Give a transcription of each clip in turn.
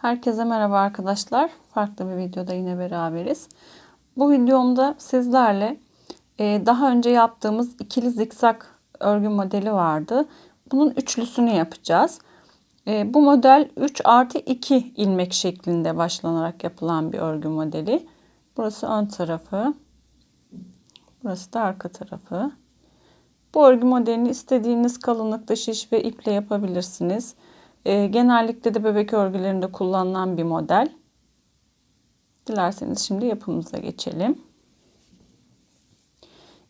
Herkese merhaba arkadaşlar. Farklı bir videoda yine beraberiz. Bu videomda sizlerle e, daha önce yaptığımız ikili zikzak örgü modeli vardı. Bunun üçlüsünü yapacağız. E, bu model 3 artı 2 ilmek şeklinde başlanarak yapılan bir örgü modeli. Burası ön tarafı. Burası da arka tarafı. Bu örgü modelini istediğiniz kalınlıkta şiş ve iple yapabilirsiniz. E, genellikle de bebek örgülerinde kullanılan bir model. Dilerseniz şimdi yapımıza geçelim.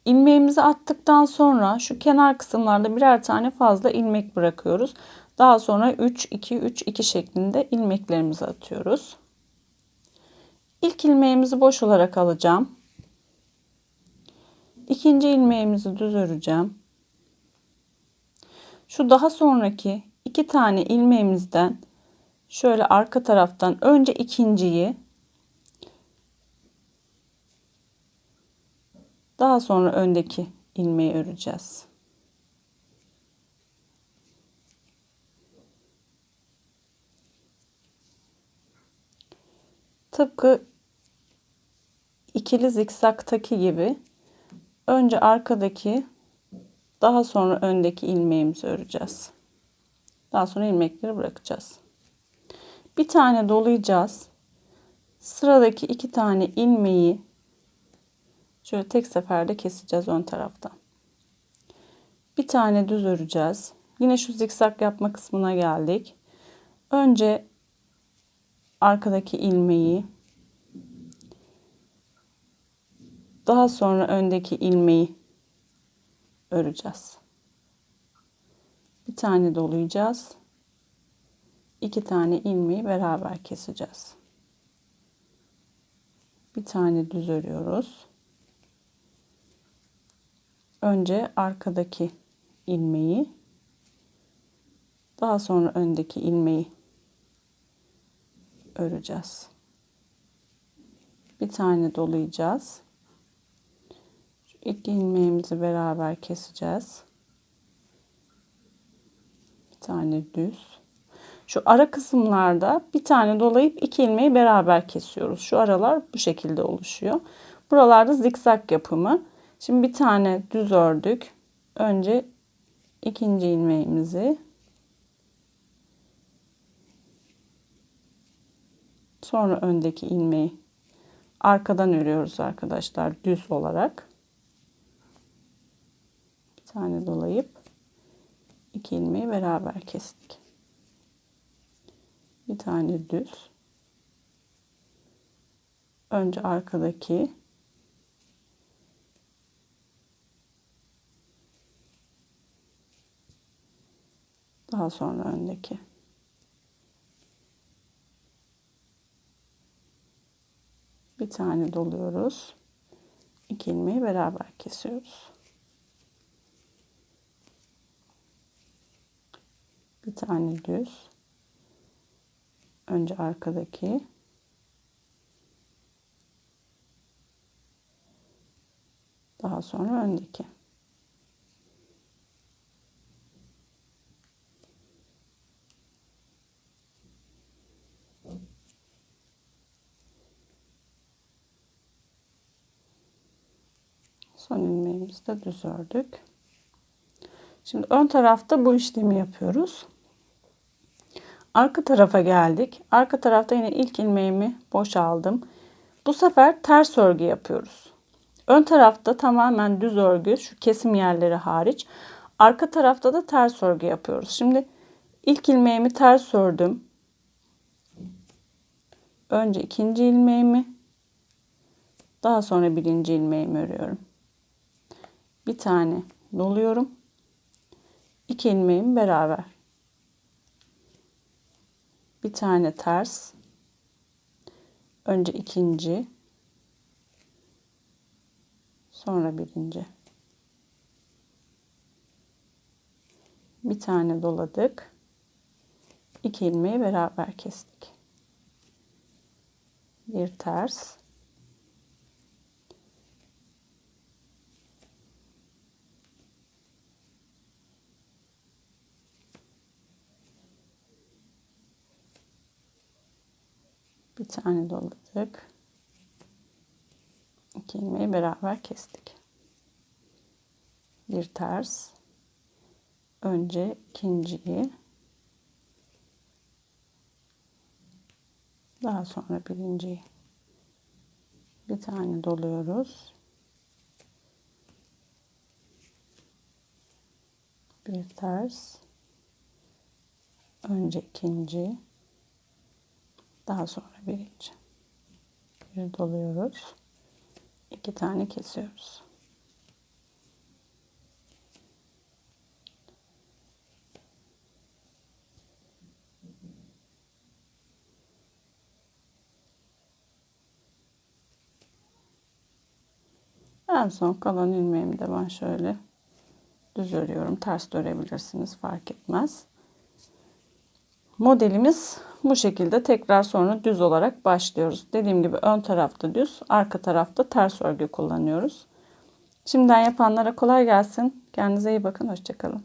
İlmeğimizi attıktan sonra şu kenar kısımlarda birer tane fazla ilmek bırakıyoruz. Daha sonra 3 2 3 2 şeklinde ilmeklerimizi atıyoruz. İlk ilmeğimizi boş olarak alacağım. İkinci ilmeğimizi düz öreceğim. Şu daha sonraki iki tane ilmeğimizden şöyle arka taraftan önce ikinciyi daha sonra öndeki ilmeği öreceğiz. Tıpkı ikili zikzaktaki gibi önce arkadaki daha sonra öndeki ilmeğimizi öreceğiz. Daha sonra ilmekleri bırakacağız. Bir tane dolayacağız. Sıradaki iki tane ilmeği şöyle tek seferde keseceğiz ön taraftan. Bir tane düz öreceğiz. Yine şu zikzak yapma kısmına geldik. Önce arkadaki ilmeği daha sonra öndeki ilmeği öreceğiz tane dolayacağız. iki tane ilmeği beraber keseceğiz. Bir tane düz örüyoruz. Önce arkadaki ilmeği daha sonra öndeki ilmeği öreceğiz. Bir tane dolayacağız. Şu iki ilmeğimizi beraber keseceğiz tane düz. Şu ara kısımlarda bir tane dolayıp iki ilmeği beraber kesiyoruz. Şu aralar bu şekilde oluşuyor. Buralarda zikzak yapımı. Şimdi bir tane düz ördük. Önce ikinci ilmeğimizi sonra öndeki ilmeği arkadan örüyoruz arkadaşlar düz olarak. Bir tane dolayıp iki ilmeği beraber kestik. Bir tane düz. Önce arkadaki daha sonra öndeki. Bir tane doluyoruz. İki ilmeği beraber kesiyoruz. Bir tane düz önce arkadaki daha sonra öndeki son ilmeğimizi de düz ördük. Şimdi ön tarafta bu işlemi yapıyoruz. Arka tarafa geldik. Arka tarafta yine ilk ilmeğimi boşaldım. Bu sefer ters örgü yapıyoruz. Ön tarafta tamamen düz örgü, şu kesim yerleri hariç. Arka tarafta da ters örgü yapıyoruz. Şimdi ilk ilmeğimi ters ördüm. Önce ikinci ilmeğimi, daha sonra birinci ilmeğimi örüyorum. Bir tane doluyorum. İki ilmeğimi beraber bir tane ters. Önce ikinci. Sonra birinci. Bir tane doladık. İki ilmeği beraber kestik. Bir ters Bir tane doladık. İki ilmeği beraber kestik. Bir ters. Önce ikinciyi. Daha sonra birinciyi. Bir tane doluyoruz. Bir ters. Önce ikinci. Daha sonra birinci. Bir doluyoruz. İki tane kesiyoruz. En son kalan ilmeğimi de ben şöyle düz örüyorum. Ters de örebilirsiniz fark etmez. Modelimiz bu şekilde tekrar sonra düz olarak başlıyoruz. Dediğim gibi ön tarafta düz, arka tarafta ters örgü kullanıyoruz. Şimdiden yapanlara kolay gelsin. Kendinize iyi bakın. Hoşçakalın.